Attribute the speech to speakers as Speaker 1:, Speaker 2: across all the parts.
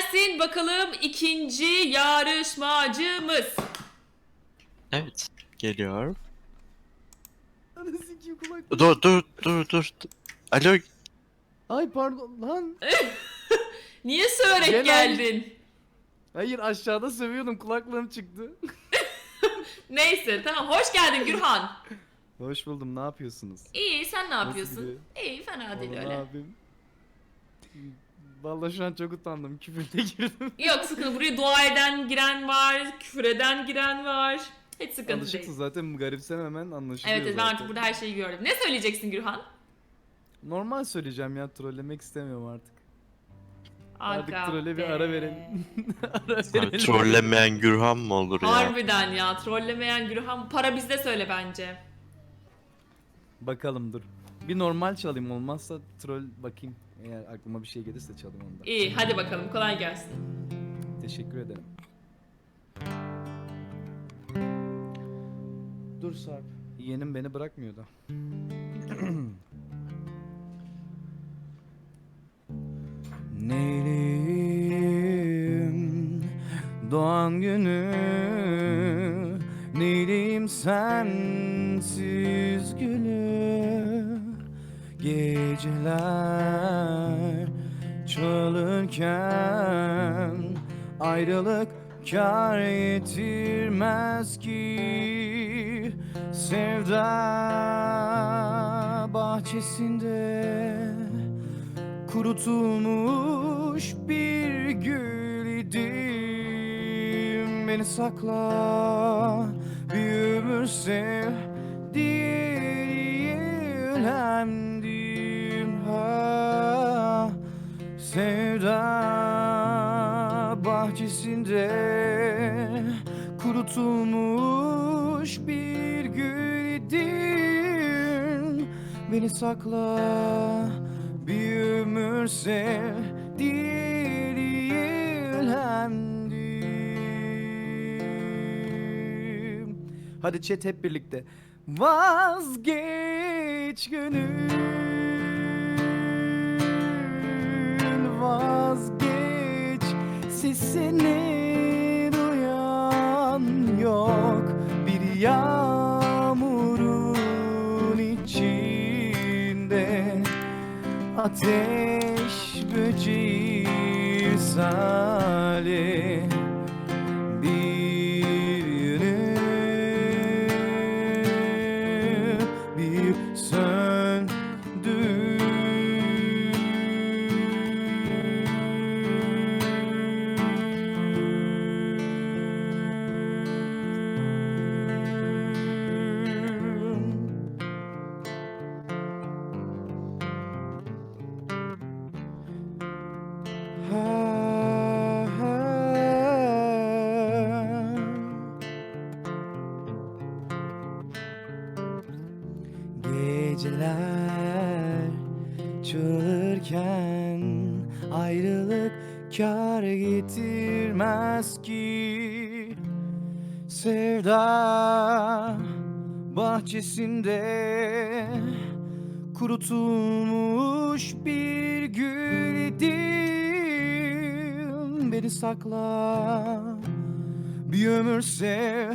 Speaker 1: Gelsin bakalım ikinci yarışmacımız.
Speaker 2: Evet. Geliyor.
Speaker 3: Kulak.
Speaker 2: Dur dur dur dur. Alo.
Speaker 3: Ay pardon lan.
Speaker 1: Niye söverek
Speaker 3: Gel
Speaker 1: geldin?
Speaker 3: Hayır aşağıda sövüyordum kulaklığım çıktı.
Speaker 1: Neyse tamam hoş geldin Gürhan.
Speaker 3: Hoş buldum ne yapıyorsunuz?
Speaker 1: İyi sen ne
Speaker 3: Nasıl
Speaker 1: yapıyorsun?
Speaker 3: gidiyor?
Speaker 1: İyi fena değil
Speaker 3: Vallahi
Speaker 1: öyle.
Speaker 3: abim. Vallahi şu an çok utandım. Küfürde girdim.
Speaker 1: Yok sıkıntı buraya dua eden giren var, küfür eden giren var. Hiç sıkıntı
Speaker 3: Alışıksın
Speaker 1: değil.
Speaker 3: zaten garipsememen anlaşılıyor
Speaker 1: Evet evet ben
Speaker 3: zaten.
Speaker 1: artık burada her şeyi gördüm. Ne söyleyeceksin Gürhan?
Speaker 3: Normal söyleyeceğim ya trollemek istemiyorum artık.
Speaker 1: Aga
Speaker 3: Artık trolle bir
Speaker 1: be.
Speaker 3: ara verin. ara
Speaker 2: Abi,
Speaker 3: verelim.
Speaker 2: trollemeyen Gürhan mı olur ya?
Speaker 1: Harbiden ya trollemeyen Gürhan para bizde söyle bence.
Speaker 3: Bakalım dur. Bir normal çalayım olmazsa troll bakayım. Eğer aklıma bir şey gelirse çalayım onu da.
Speaker 1: İyi hadi bakalım kolay gelsin.
Speaker 3: Teşekkür ederim. Dur Sarp. Yeğenim beni bırakmıyor da. Neyleyim doğan günü Neyleyim sensiz Geceler çalırken Ayrılık kar getirmez ki. Sevda bahçesinde Kurutulmuş bir gül idim. Beni sakla bir ömür sev Sevda bahçesinde kurutulmuş bir gül Beni sakla bir ömür sev diyelendim Hadi chat hep birlikte. Vazgeç gönül sesini duyan yok. Bir yağmurun içinde Ateş getirmez ki. Sevda bahçesinde kurutulmuş bir gül idim Beni sakla bir ömür sev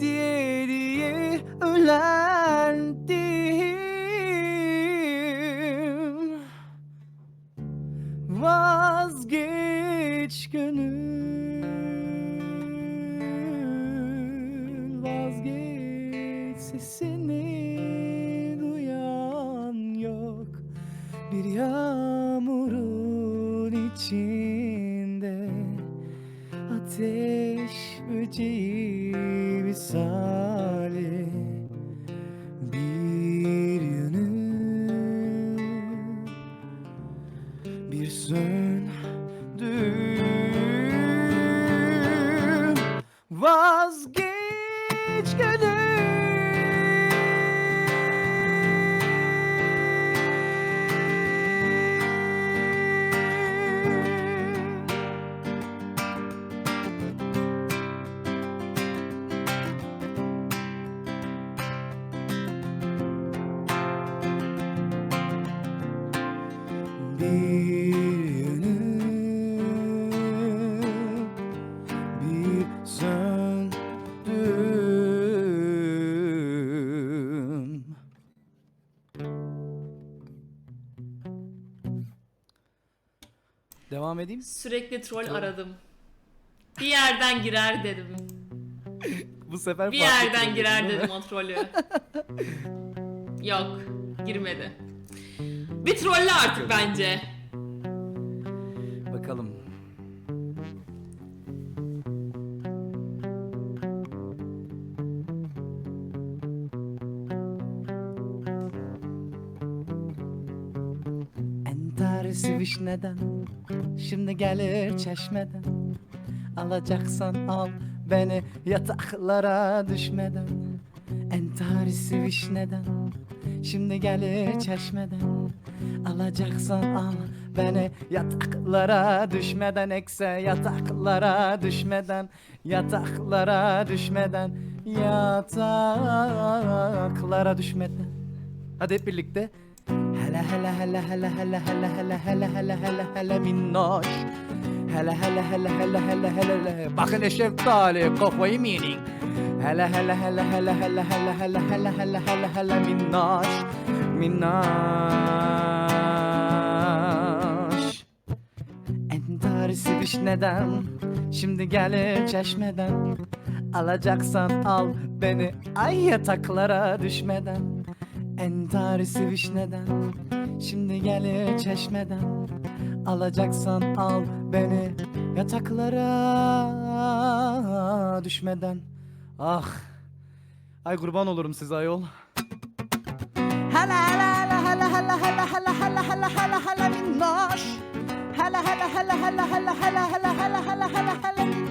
Speaker 3: diye diye Vazgeç gönül Vazgeç sesini duyan yok. Bir yağmurun içinde Ateş böceği misali Vazgeç gönül yönü Devam edeyim.
Speaker 1: Sürekli troll
Speaker 3: Tamam.
Speaker 1: aradım. Bir yerden girer dedim.
Speaker 3: Bu sefer
Speaker 1: Bir
Speaker 3: farklı
Speaker 1: yerden girer
Speaker 3: değil mi?
Speaker 1: dedim o trolü. Yok, girmedi. Bir trolle artık bence.
Speaker 3: Bakalım. Entarisi vişneden Şimdi gelir çeşmeden. Alacaksan al beni yataklara düşmeden. Entarisi vişneden Şimdi gelir çeşmeden. Alacaksan al beni yataklara düşmeden. Ekse yataklara düşmeden. Yataklara düşmeden. Yataklara düşmeden. Hadi hep birlikte hele hele hele hele hele hele hele hele hele hele hele minnoş hele hele hele hele hele hele bakın eşeftali kafayı mı yedin hele hele hele hele hele hele hele hele hele hele hele minnoş minnoş Entarisi vişneden Şimdi gelir çeşmeden Alacaksan al beni Ay yataklara düşmeden Entarisi vişneden Şimdi gelir çeşmeden Alacaksan al beni Yataklara düşmeden Ah Ay kurban olurum size ayol Hala hala hala hala hala hala hala hala hala hala hala minnoş Hala hala hala hala hala hala hala hala hala hala hala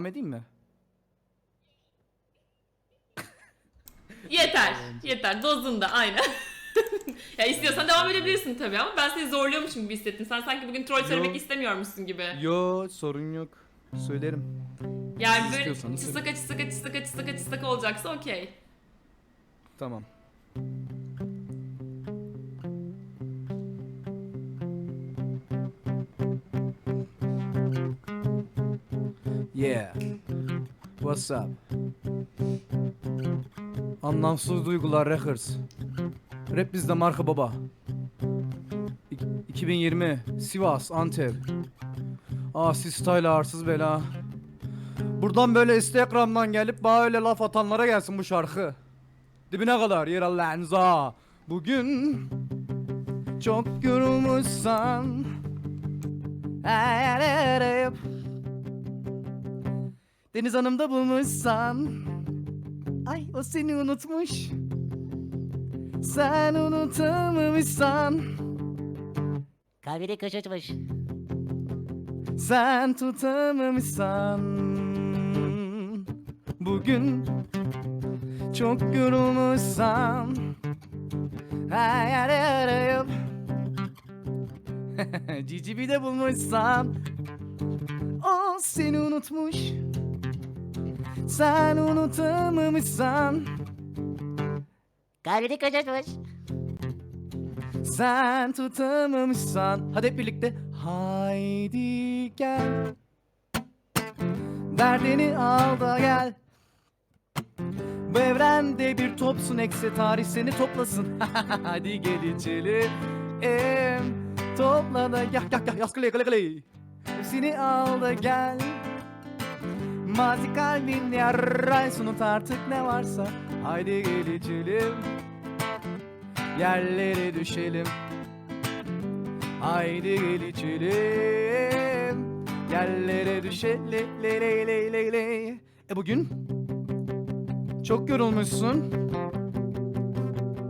Speaker 3: Devam edeyim mi?
Speaker 1: Yeter, yeter. Dozunda, aynen. ya istiyorsan devam edebilirsin tabii ama ben seni zorluyormuşum gibi hissettim. Sen sanki bugün troll söylemek
Speaker 3: Yo.
Speaker 1: istemiyormuşsun gibi.
Speaker 3: Yo sorun yok. Söylerim.
Speaker 1: Yani böyle
Speaker 3: istiyorsanız
Speaker 1: çısaka çısaka çısaka çısaka çısaka olacaksa okey.
Speaker 3: Tamam. Yeah. What's up? Anlamsız duygular Records. Rap bizde marka baba. İk- 2020 Sivas Antep. Asi style arsız bela. Buradan böyle Instagram'dan gelip bana öyle laf atanlara gelsin bu şarkı. Dibine kadar yer Allah'ınıza. Bugün çok yorulmuşsan Ayarayıp Deniz Hanım'da bulmuşsan. Ay o seni unutmuş. Sen unutamamışsan.
Speaker 4: Kalbini kaşıtmış.
Speaker 3: Sen tutamamışsan. Bugün çok yorulmuşsan. Hayal arayıp Cici bir de bulmuşsan. O seni unutmuş Sen unutamamışsan.
Speaker 4: Kalbini kaşıtmış.
Speaker 3: Sen tutamamışsan. Hadi hep birlikte. Haydi gel. Derdini al da gel. Bu evrende bir topsun ekse tarih seni toplasın. Hadi gel içelim. Em, Topla da yak yak yak yaskılı kılı kılı Hepsini al da gel Mazi kalbin yarray unut artık ne varsa. Haydi gel içelim Yerlere düşelim. Haydi gel içelim Yerlere düşelim le, le, le, le, le. E bugün Çok yorulmuşsun.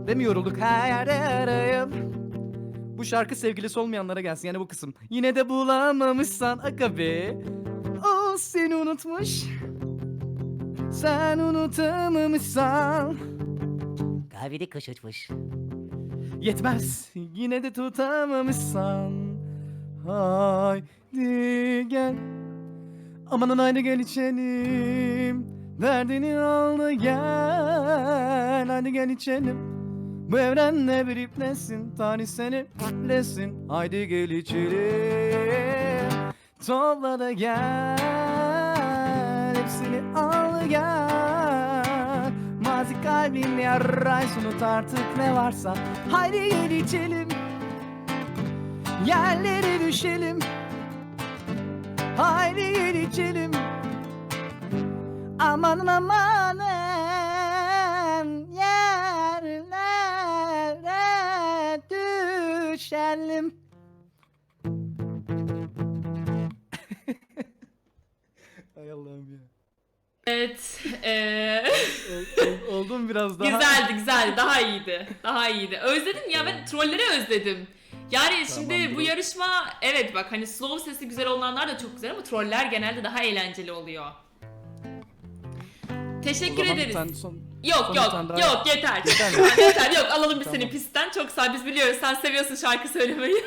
Speaker 3: Değil mi yorulduk? Her yerde arayıp Bu şarkı sevgilisi olmayanlara gelsin. Yani bu kısım. Yine de bulamamışsan aga O seni unutmuş. Sen unutamamışsan.
Speaker 4: Kalbini kaşıtmış.
Speaker 3: Yetmez. Yine de tutamamışsan. Haydi gel. Amanın haydi gel içelim. Derdini al da gel. Hadi gel içelim. Bu evrende bir ipnesin. Tanrı seni lesin Haydi gel içelim. Topla da gel Hepsini al gel Mazi kalbin yarray unut artık ne varsa Haydi gel içelim Yerlere düşelim Haydi gel içelim Aman amanın yerlere düşelim. Ay Allah'ım ya.
Speaker 1: Evet. eee,
Speaker 3: Ol- ol- oldu mu biraz daha?
Speaker 1: güzeldi güzeldi. Daha iyiydi. Daha iyiydi. Özledim ya ben trolleri özledim. Yani şimdi
Speaker 3: Tamam,
Speaker 1: bu yarışma evet bak hani slow sesi güzel olanlar da çok güzel ama troller genelde daha eğlenceli oluyor. Teşekkür
Speaker 3: bir
Speaker 1: ederiz.
Speaker 3: son...
Speaker 1: Yok
Speaker 3: son bir
Speaker 1: yok
Speaker 3: daha-
Speaker 1: yok yeter.
Speaker 3: Yeter
Speaker 1: yeter yok alalım
Speaker 3: Tamam.
Speaker 1: seni pistten. Çok sağ biz biliyoruz sen seviyorsun şarkı söylemeyi.